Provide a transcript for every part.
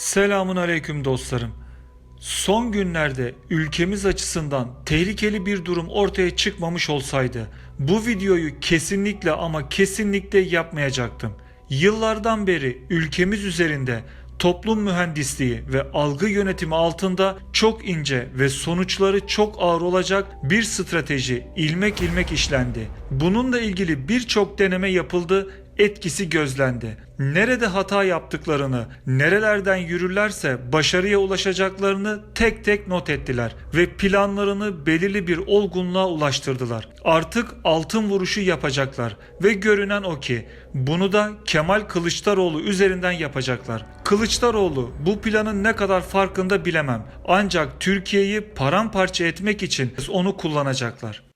Selamun aleyküm dostlarım. Son günlerde ülkemiz açısından tehlikeli bir durum ortaya çıkmamış olsaydı bu videoyu kesinlikle ama kesinlikle yapmayacaktım. Yıllardan beri ülkemiz üzerinde toplum mühendisliği ve algı yönetimi altında çok ince ve sonuçları çok ağır olacak bir strateji ilmek ilmek işlendi. Bununla ilgili birçok deneme yapıldı etkisi gözlendi. Nerede hata yaptıklarını, nerelerden yürürlerse başarıya ulaşacaklarını tek tek not ettiler ve planlarını belirli bir olgunluğa ulaştırdılar. Artık altın vuruşu yapacaklar ve görünen o ki bunu da Kemal Kılıçdaroğlu üzerinden yapacaklar. Kılıçdaroğlu bu planın ne kadar farkında bilemem. Ancak Türkiye'yi paramparça etmek için onu kullanacaklar.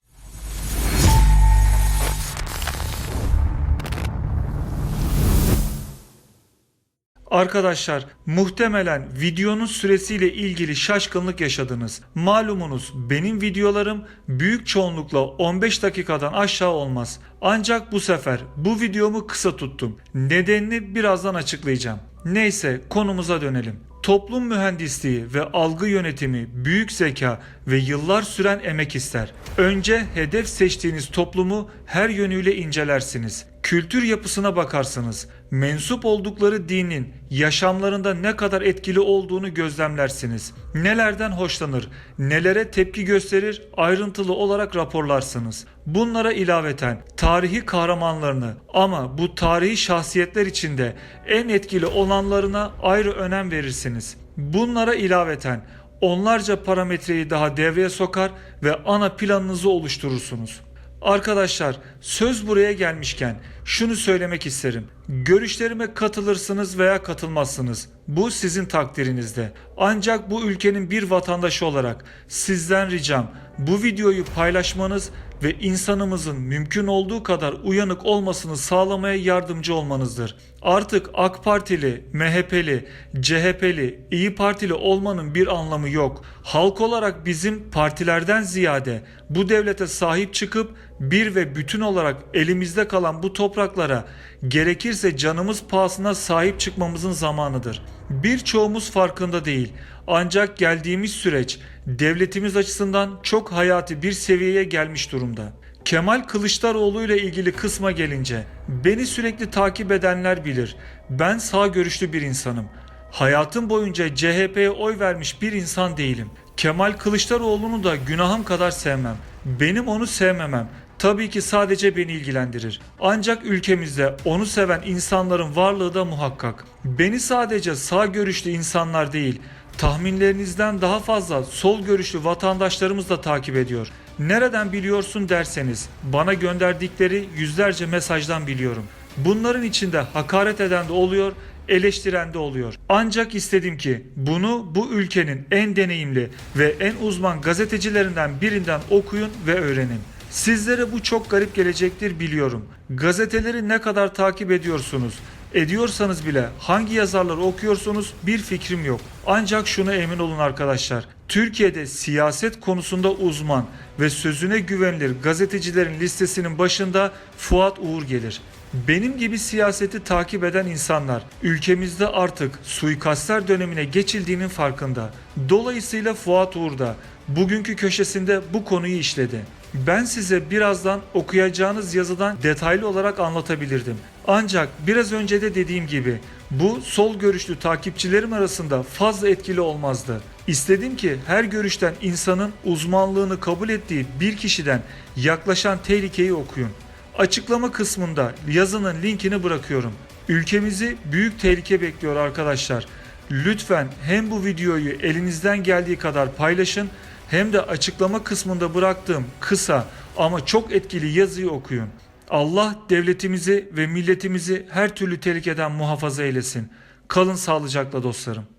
Arkadaşlar muhtemelen videonun süresiyle ilgili şaşkınlık yaşadınız. Malumunuz benim videolarım büyük çoğunlukla 15 dakikadan aşağı olmaz. Ancak bu sefer bu videomu kısa tuttum. Nedenini birazdan açıklayacağım. Neyse konumuza dönelim. Toplum mühendisliği ve algı yönetimi büyük zeka ve yıllar süren emek ister. Önce hedef seçtiğiniz toplumu her yönüyle incelersiniz. Kültür yapısına bakarsınız. Mensup oldukları dinin yaşamlarında ne kadar etkili olduğunu gözlemlersiniz. Nelerden hoşlanır, nelere tepki gösterir ayrıntılı olarak raporlarsınız. Bunlara ilaveten tarihi kahramanlarını ama bu tarihi şahsiyetler içinde en etkili olanlarına ayrı önem verirsiniz. Bunlara ilaveten onlarca parametreyi daha devreye sokar ve ana planınızı oluşturursunuz. Arkadaşlar söz buraya gelmişken şunu söylemek isterim. Görüşlerime katılırsınız veya katılmazsınız. Bu sizin takdirinizde. Ancak bu ülkenin bir vatandaşı olarak sizden ricam bu videoyu paylaşmanız ve insanımızın mümkün olduğu kadar uyanık olmasını sağlamaya yardımcı olmanızdır. Artık AK Partili, MHP'li, CHP'li, İyi Partili olmanın bir anlamı yok. Halk olarak bizim partilerden ziyade bu devlete sahip çıkıp bir ve bütün olarak elimizde kalan bu topraklara gerekirse canımız pahasına sahip çıkmamızın zamanıdır. Birçoğumuz farkında değil. Ancak geldiğimiz süreç devletimiz açısından çok hayati bir seviyeye gelmiş durumda. Kemal Kılıçdaroğlu ile ilgili kısma gelince beni sürekli takip edenler bilir. Ben sağ görüşlü bir insanım. Hayatım boyunca CHP'ye oy vermiş bir insan değilim. Kemal Kılıçdaroğlu'nu da günahım kadar sevmem. Benim onu sevmemem tabii ki sadece beni ilgilendirir. Ancak ülkemizde onu seven insanların varlığı da muhakkak. Beni sadece sağ görüşlü insanlar değil, tahminlerinizden daha fazla sol görüşlü vatandaşlarımız da takip ediyor. Nereden biliyorsun derseniz bana gönderdikleri yüzlerce mesajdan biliyorum. Bunların içinde hakaret eden de oluyor, eleştiren de oluyor. Ancak istedim ki bunu bu ülkenin en deneyimli ve en uzman gazetecilerinden birinden okuyun ve öğrenin. Sizlere bu çok garip gelecektir biliyorum. Gazeteleri ne kadar takip ediyorsunuz? Ediyorsanız bile hangi yazarları okuyorsunuz bir fikrim yok. Ancak şuna emin olun arkadaşlar. Türkiye'de siyaset konusunda uzman ve sözüne güvenilir gazetecilerin listesinin başında Fuat Uğur gelir. Benim gibi siyaseti takip eden insanlar ülkemizde artık suikastler dönemine geçildiğinin farkında. Dolayısıyla Fuat Uğur da bugünkü köşesinde bu konuyu işledi. Ben size birazdan okuyacağınız yazıdan detaylı olarak anlatabilirdim. Ancak biraz önce de dediğim gibi bu sol görüşlü takipçilerim arasında fazla etkili olmazdı. İstedim ki her görüşten insanın uzmanlığını kabul ettiği bir kişiden yaklaşan tehlikeyi okuyun. Açıklama kısmında yazının linkini bırakıyorum. Ülkemizi büyük tehlike bekliyor arkadaşlar. Lütfen hem bu videoyu elinizden geldiği kadar paylaşın hem de açıklama kısmında bıraktığım kısa ama çok etkili yazıyı okuyun. Allah devletimizi ve milletimizi her türlü tehlikeden muhafaza eylesin. Kalın sağlıcakla dostlarım.